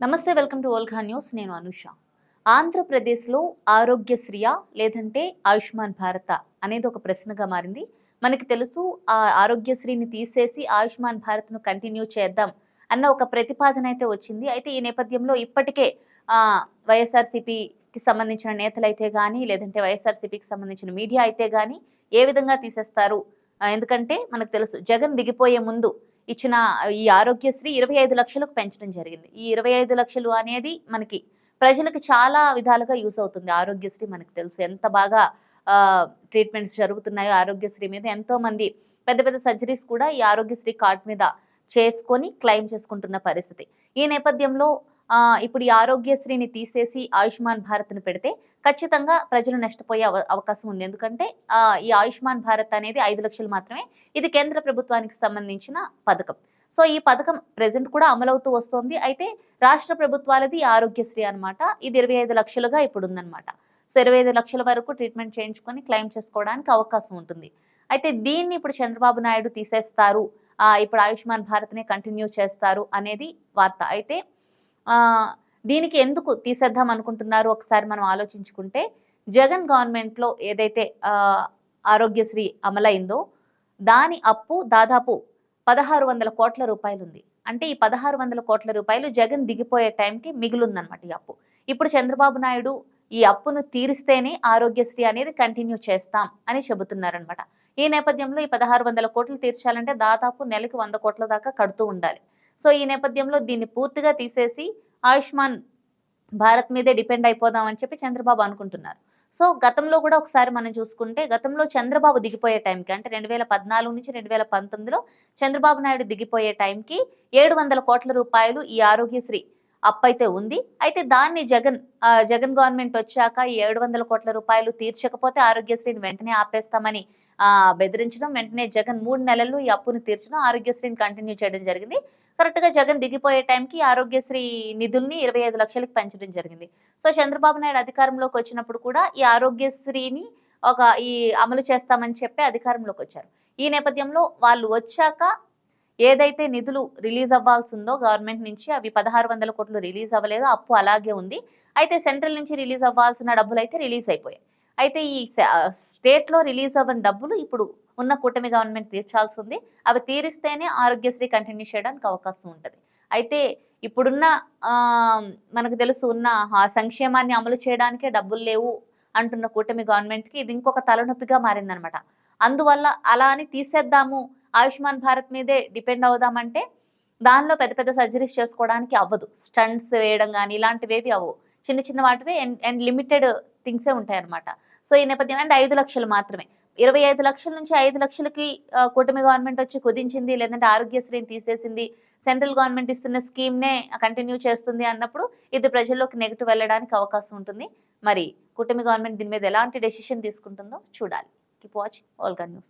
నమస్తే welcome to ఓల్ఖా news. నేను అనుష. ఆంధ్రప్రదేశ్లో ఆరోగ్యశ్రీయా లేదంటే ఆయుష్మాన్ భారత అనేది ఒక ప్రశ్నగా మారింది. మనకి తెలుసు ఆ ఆరోగ్యశ్రీని తీసేసి ఆయుష్మాన్ భారత్ను కంటిన్యూ చేద్దాం అన్న ఒక ప్రతిపాదన అయితే వచ్చింది. అయితే ఈ నేపథ్యంలో ఇప్పటికే వైఎస్ఆర్సీపీకి సంబంధించిన నేతలైతే కానీ లేదంటే వైఎస్ఆర్సీపీకి సంబంధించిన మీడియా అయితే కానీ ఏ విధంగా తీసేస్తారు? ఎందుకంటే మనకు తెలుసు జగన్ దిగిపోయే ముందు ఇచ్చిన ఈ ఆరోగ్యశ్రీ ఇరవై ఐదు లక్షలకు పెంచడం జరిగింది. ఈ ఇరవై ఐదు లక్షలు అనేది మనకి ప్రజలకు చాలా విధాలుగా యూస్ అవుతుంది. ఆరోగ్యశ్రీ మనకు తెలుసు. ఎంత బాగా ట్రీట్మెంట్స్ జరుగుతున్నాయో ఆరోగ్యశ్రీ మీద ఎంతోమంది పెద్ద పెద్ద సర్జరీస్ కూడా ఈ ఆరోగ్యశ్రీ కార్డ్ మీద చేసుకొని క్లెయిమ్ చేసుకుంటున్న పరిస్థితి. ఈ నేపథ్యంలో ఇప్పుడు ఈ ఆరోగ్యశ్రీని తీసేసి ఆయుష్మాన్ భారత్ను పెడితే ఖచ్చితంగా ప్రజలు నష్టపోయే అవ- అవకాశం ఉంది. ఎందుకంటే ఈ ఆయుష్మాన్ భారత్ అనేది ఐదు లక్షలు మాత్రమే. ఇది కేంద్ర ప్రభుత్వానికి సంబంధించిన పథకం. సో ఈ పథకం ప్రెసెంట్ కూడా అమలవుతూ వస్తుంది. అయితే రాష్ట్ర ప్రభుత్వాలది ఆరోగ్యశ్రీ అన్నమాట. ఇది ఇరవై ఐదు లక్షలుగా ఇప్పుడు ఉందన్నమాట. సో ఇరవై ఐదు లక్షల వరకు ట్రీట్మెంట్ చేయించుకొని క్లెయిమ్ చేసుకోవడానికి అవకాశం ఉంటుంది. అయితే దీన్ని ఇప్పుడు చంద్రబాబు నాయుడు తీసేస్తారు. ఇప్పుడు ఆయుష్మాన్ భారత్నే కంటిన్యూ చేస్తారు అనేది వార్త. అయితే దీనికి ఎందుకు తీసేద్దాం అనుకుంటున్నారు? ఒకసారి మనం ఆలోచించుకుంటే జగన్ గవర్నమెంట్లో ఏదైతే ఆరోగ్యశ్రీ అమలైందో దాని అప్పు దాదాపు పదహారు వందల కోట్ల రూపాయలు ఉంది అంటే ఈ పదహారు వందల కోట్ల రూపాయలు జగన్ దిగిపోయే టైంకి మిగులుందనమాట ఈ అప్పు. ఇప్పుడు చంద్రబాబు నాయుడు ఈ అప్పును తీరిస్తేనే ఆరోగ్యశ్రీ అనేది కంటిన్యూ చేస్తాం అని చెబుతున్నారనమాట ఈ నేపథ్యంలో ఈ పదహారు వందల కోట్లు తీర్చాలంటే దాదాపు నెలకు వంద కోట్ల దాకా కడుతూ ఉండాలి. సో ఈ నేపథ్యంలో దీన్ని పూర్తిగా తీసేసి ఆయుష్మాన్ భారత్ మీదే డిపెండ్ అయిపోదాం అని చెప్పి చంద్రబాబు అనుకుంటున్నారు. సో గతంలో కూడా ఒకసారి మనం చూసుకుంటే గతంలో చంద్రబాబు దిగిపోయే టైంకి అంటే రెండు వేల పద్నాలుగు నుంచి రెండు వేల పంతొమ్మిదిలో చంద్రబాబు నాయుడు దిగిపోయే టైంకి ఏడు వందల కోట్ల రూపాయలు ఈ ఆరోగ్యశ్రీ అప్పైతే ఉంది. అయితే దాన్ని జగన్ జగన్ గవర్నమెంట్ వచ్చాక ఈ ఏడు వందల కోట్ల రూపాయలు తీర్చకపోతే ఆరోగ్యశ్రీని వెంటనే ఆపేస్తామని బెదిరించడం వెంటనే జగన్ మూడు నెలల్లో ఈ అప్పును తీర్చడం ఆరోగ్యశ్రీని కంటిన్యూ చేయడం జరిగింది. కరెక్ట్గా జగన్ దిగిపోయే టైంకి ఆరోగ్యశ్రీ నిధుల్ని ఇరవై ఐదు లక్షలకు పెంచడం జరిగింది. సో చంద్రబాబు నాయుడు అధికారంలోకి వచ్చినప్పుడు కూడా ఈ ఆరోగ్యశ్రీని ఒక ఈ అమలు చేస్తామని చెప్పి అధికారంలోకి వచ్చారు. ఈ నేపథ్యంలో వాళ్ళు వచ్చాక ఏదైతే నిధులు రిలీజ్ అవ్వాల్సి ఉందో గవర్నమెంట్ నుంచి అవి పదహారు వందల కోట్లు రిలీజ్ అవ్వలేదు అప్పు అలాగే ఉంది. అయితే సెంట్రల్ నుంచి రిలీజ్ అవ్వాల్సిన డబ్బులు అయితే రిలీజ్ అయిపోయాయి. అయితే ఈ స్టేట్లో రిలీజ్ అవ్వని డబ్బులు ఇప్పుడు ఉన్న కూటమి గవర్నమెంట్ తీర్చాల్సి ఉంది అవి తీరిస్తేనే ఆరోగ్యశ్రీ కంటిన్యూ చేయడానికి అవకాశం ఉంటుంది. అయితే ఇప్పుడున్న మనకు తెలుసు ఉన్న ఆ సంక్షేమాన్ని అమలు చేయడానికే డబ్బులు లేవు అంటున్న కూటమి గవర్నమెంట్కి ఇది ఇంకొక తలనొప్పిగా మారిందనమాట. అందువల్ల అలా అని తీసేద్దాము ఆయుష్మాన్ భారత్ మీదే డిపెండ్ అవుదామంటే దానిలో పెద్ద పెద్ద సర్జరీస్ చేసుకోవడానికి అవ్వదు. స్టంట్స్ వేయడం కానీ ఇలాంటివేవి అవ్వవు. చిన్న చిన్న వాటివే అండ్ లిమిటెడ్ థింగ్సే ఉంటాయి అనమాట సో ఈ నేపథ్యం అండ్ ఐదు లక్షలు మాత్రమే. ఇరవై ఐదు లక్షల నుంచి ఐదు లక్షలకి కూటమి గవర్నమెంట్ వచ్చి కుదించింది లేదంటే ఆరోగ్యశ్రీని తీసేసింది సెంట్రల్ గవర్నమెంట్ ఇస్తున్న స్కీమ్నే కంటిన్యూ చేస్తుంది అన్నప్పుడు ఇది ప్రజల్లోకి నెగిటివ్ వెళ్ళడానికి అవకాశం ఉంటుంది. మరి కూటమి గవర్నమెంట్ దీని మీద ఎలాంటి డెసిషన్ తీసుకుంటుందో చూడాలి. కీప్ వాచ్ ఆల్గా న్యూస్.